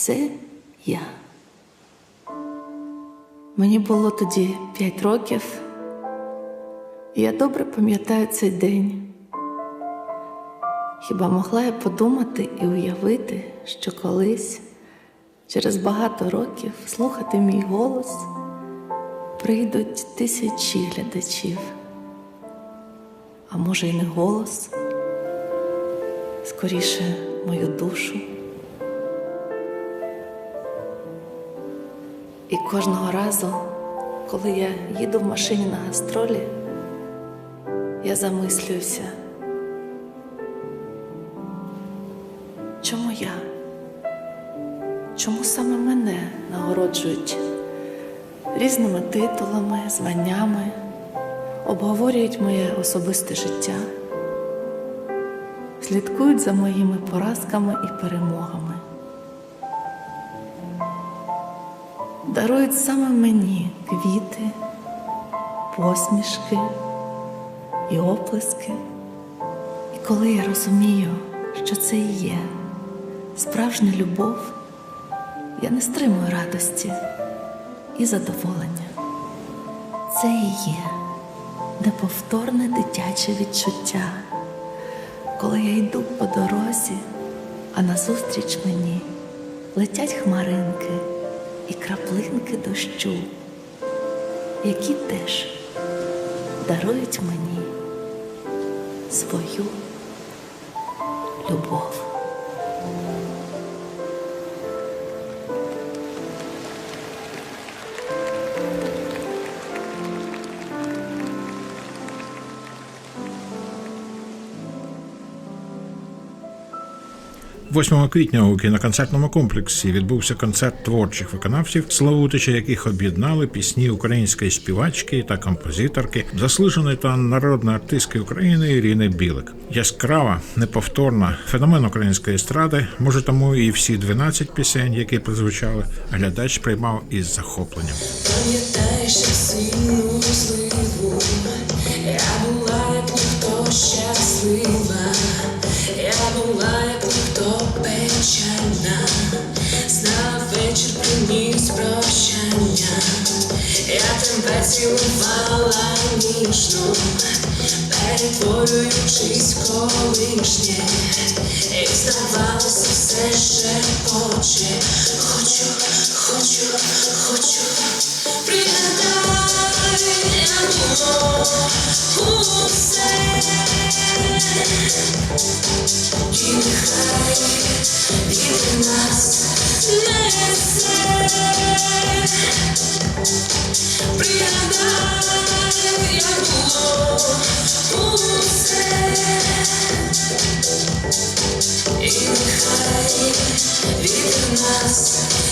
це я. Мені було тоді п'ять років, і я добре пам'ятаю цей день. Хіба могла я подумати і уявити, що колись, через багато років, слухати мій голос прийдуть тисячі глядачів, а може, й не голос, скоріше мою душу. І кожного разу, коли я їду в машині на гастролі, я замислююся, чому я? Чому саме мене нагороджують різними титулами, званнями, обговорюють моє особисте життя, слідкують за моїми поразками і перемогами. Дарують саме мені квіти, посмішки і оплески. І коли я розумію, що це і є справжня любов, я не стримую радості і задоволення. Це і є неповторне дитяче відчуття, коли я йду по дорозі, а назустріч мені летять хмаринки і краплинки дощу, які теж дарують мені свою любов. – 8 квітня у кіноконцертному комплексі відбувся концерт творчих виконавців, славутичі яких об'єднали пісні української співачки та композиторки, заслуженої та народної артистки України Ірини Білик. Яскрава, неповторна феномен української естради. Може, тому і всі 12 пісень, які прозвучали, глядач приймав із захопленням. Пам'ятаєш цілувала ніжно, перетворюючись колишнє, і здавалося все ще хоче, хочу, хочу, хочу. Пригадай, як усе, і нехай від нас несе. Пригадай, як було усе,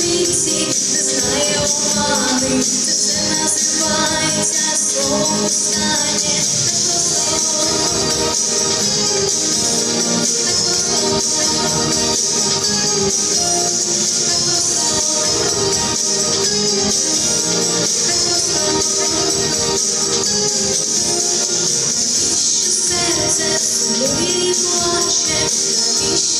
світі, не знає обмани, це все називається зовстання. Що серце в плаче, навіщо?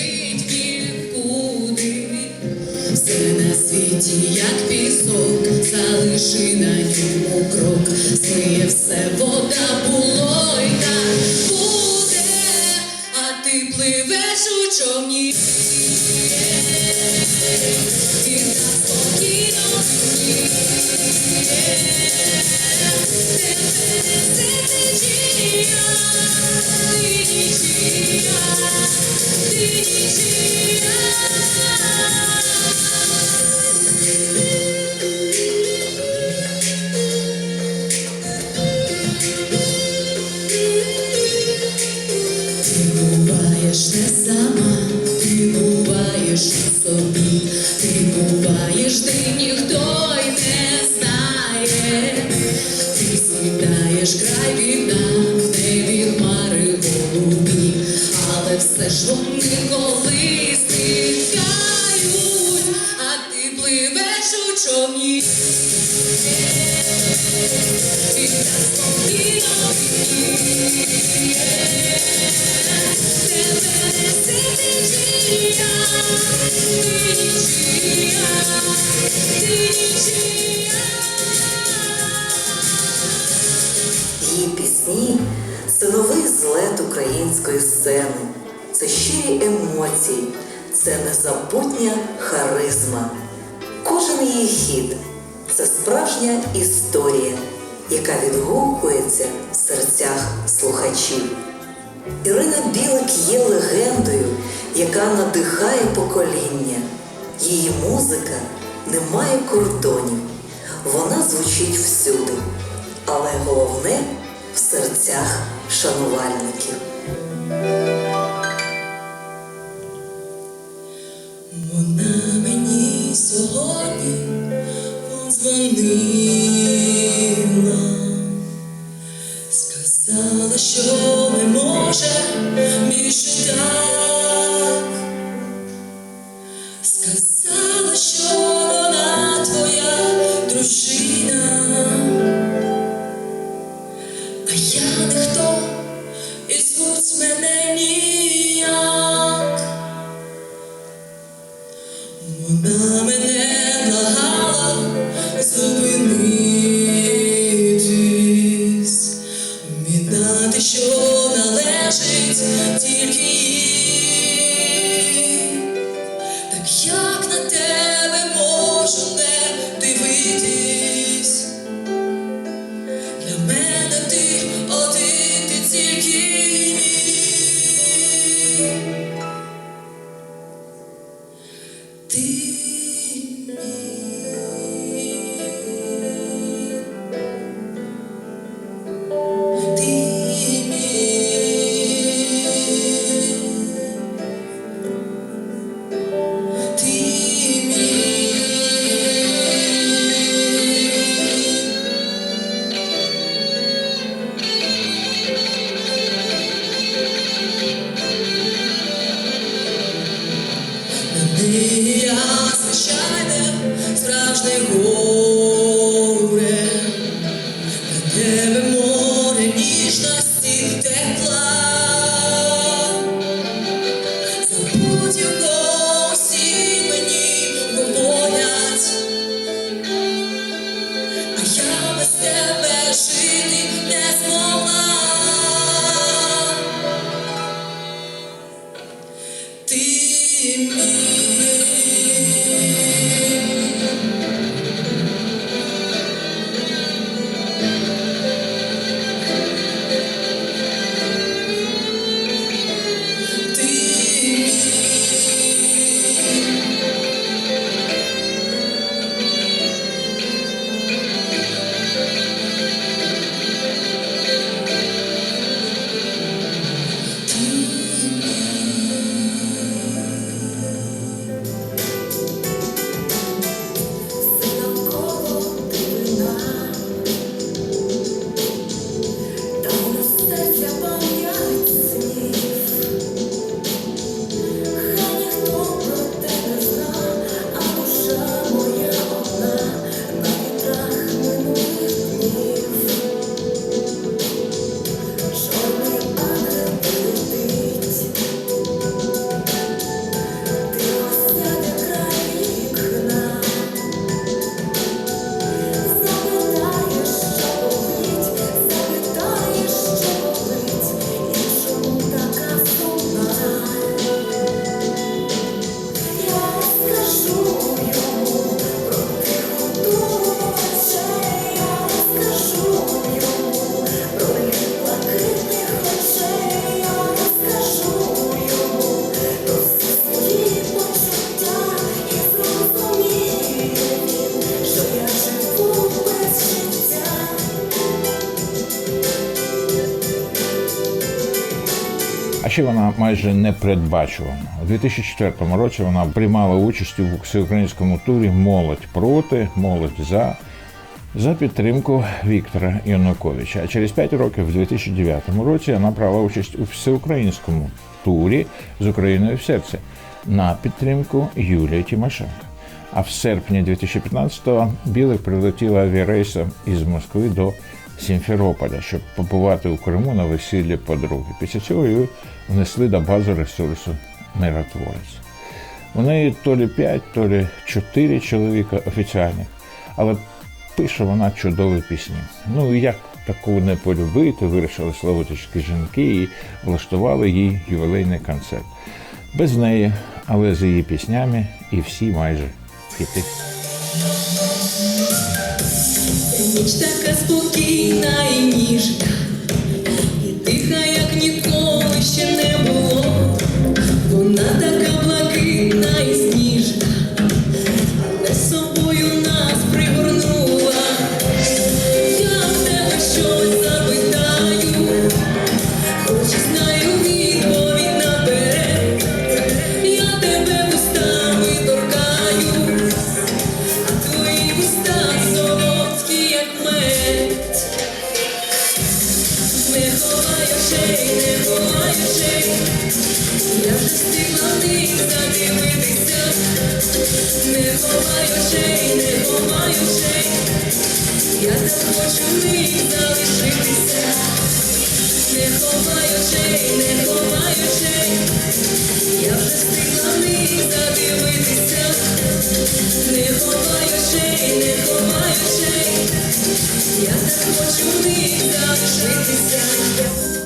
Житті, як пісок, залиши на ньому крок, змиє все вода. describe you. партій. Це незабутня харизма. Кожен її хід це справжня історія, яка відгукується в серцях слухачів. Ірина Білик є легендою, яка надихає покоління. Її музика не має кордонів. Вона звучить всюди, але головне в серцях шанувальників. сьогодні подзвонила, сказала, що не може більше так. Ще вона майже непередбачувана. У 2004 році вона приймала участь у всеукраїнському турі Молодь проти, молодь за за підтримку Віктора Януковича. А через 5 років, в 2009 році, вона брала участь у всеукраїнському турі з Україною в серці на підтримку Юлії Тимошенко. А в серпні 2015-го Білик прилетіла авіарейсом із Москви до Сімферополя, щоб побувати у Криму на весіллі подруги. Після цього її внесли до бази ресурсу миротворець. У неї то лі 5, то лі 4 чоловіка офіціальних, але пише вона чудові пісні. Ну і як таку не полюбити, вирішили славутичські жінки і влаштували їй ювілейний концерт. Без неї, але з її піснями і всі майже хіти. Ніч така спокійна і ніжна, і тиха, як ніколи ще не Не ховай очей, не ховай очей. Я так хочу в залишитися. Не ховай очей, не ховай очей. Я вже встигла в задивитися. Не ховай очей, не ховай очей, я так хочу в залишитися.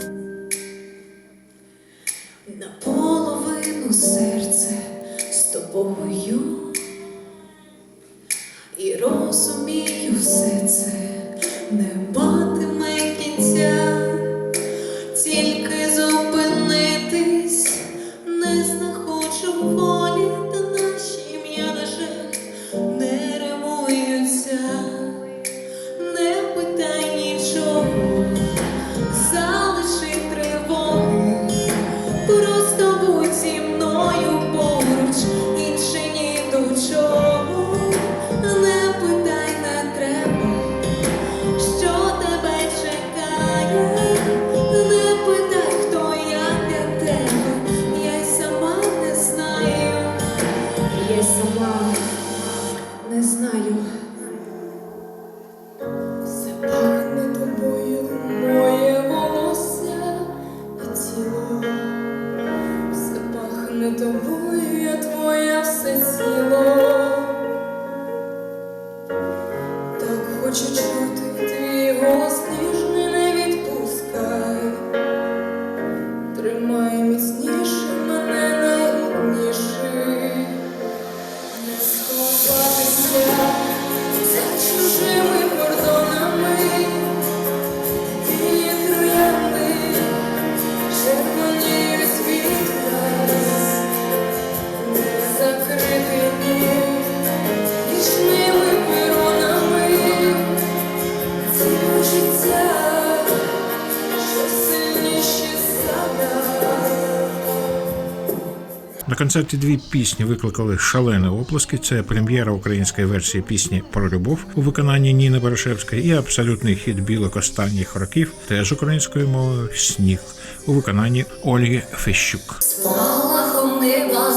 Концерті дві пісні викликали шалені оплески. Це прем'єра української версії пісні про любов у виконанні Ніни Барашевської і абсолютний хіт білок останніх років, теж українською мовою сніг у виконанні Ольги Фещук. Спалахом неба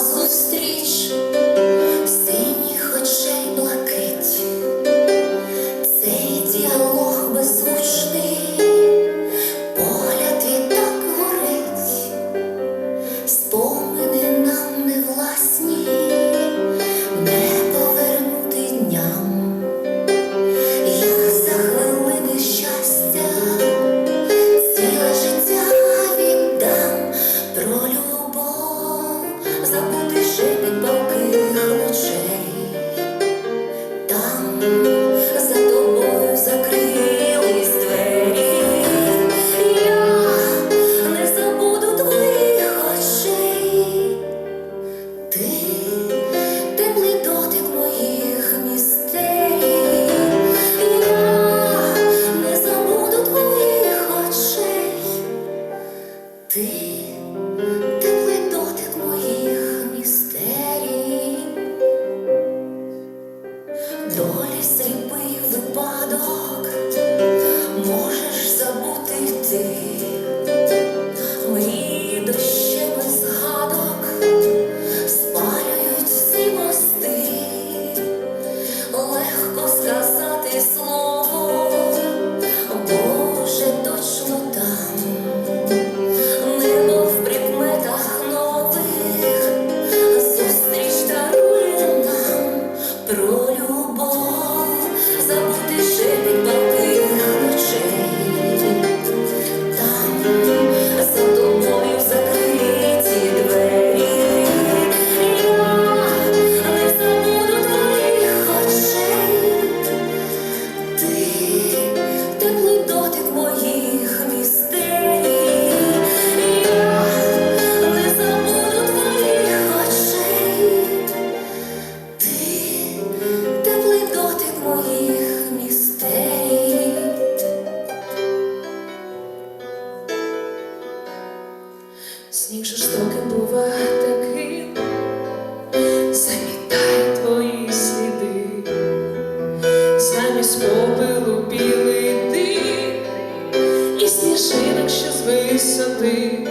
замість попелу білий дим і сніжинок, що з висоти.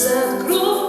закрой.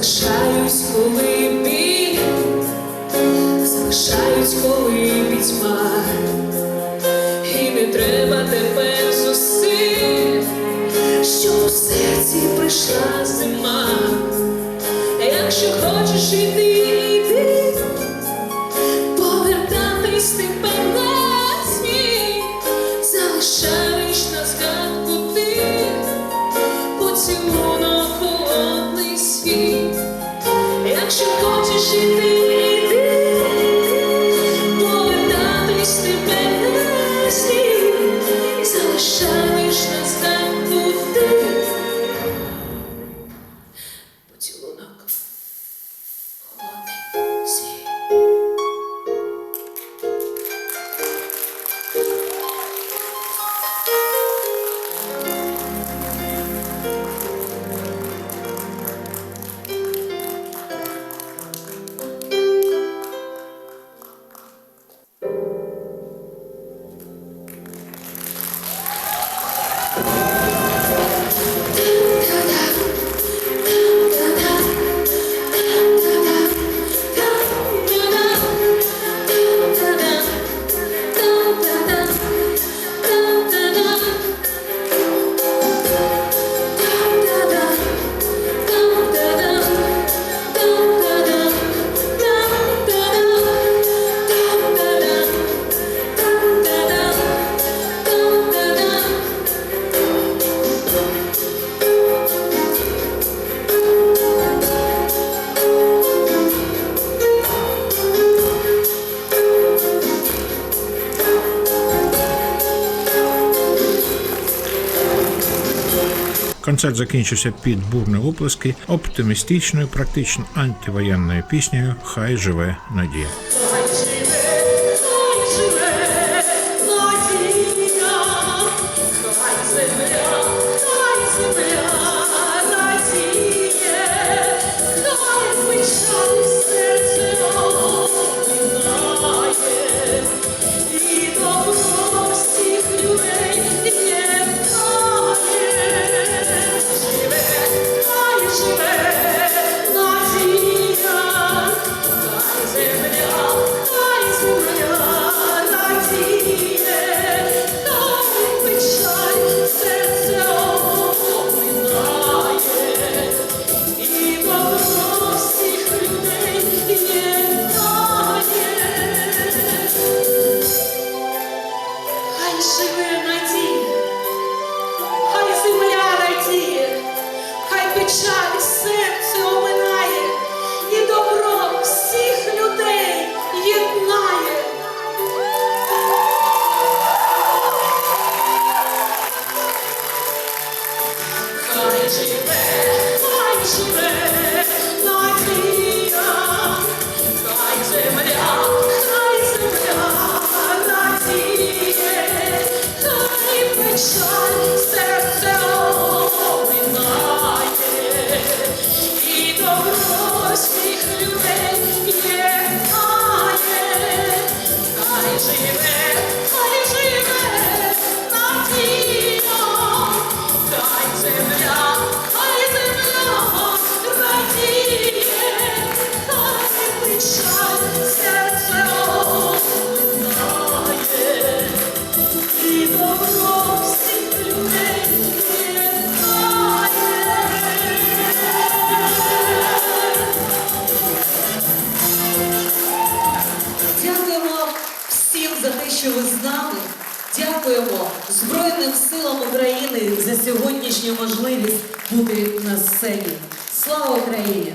Залишаюсь коли. Концерт закінчився під бурні оплески оптимістичною, практично антивоєнною піснею Хай живе надія. За сьогоднішню можливість бути на сцені. Слава Україні!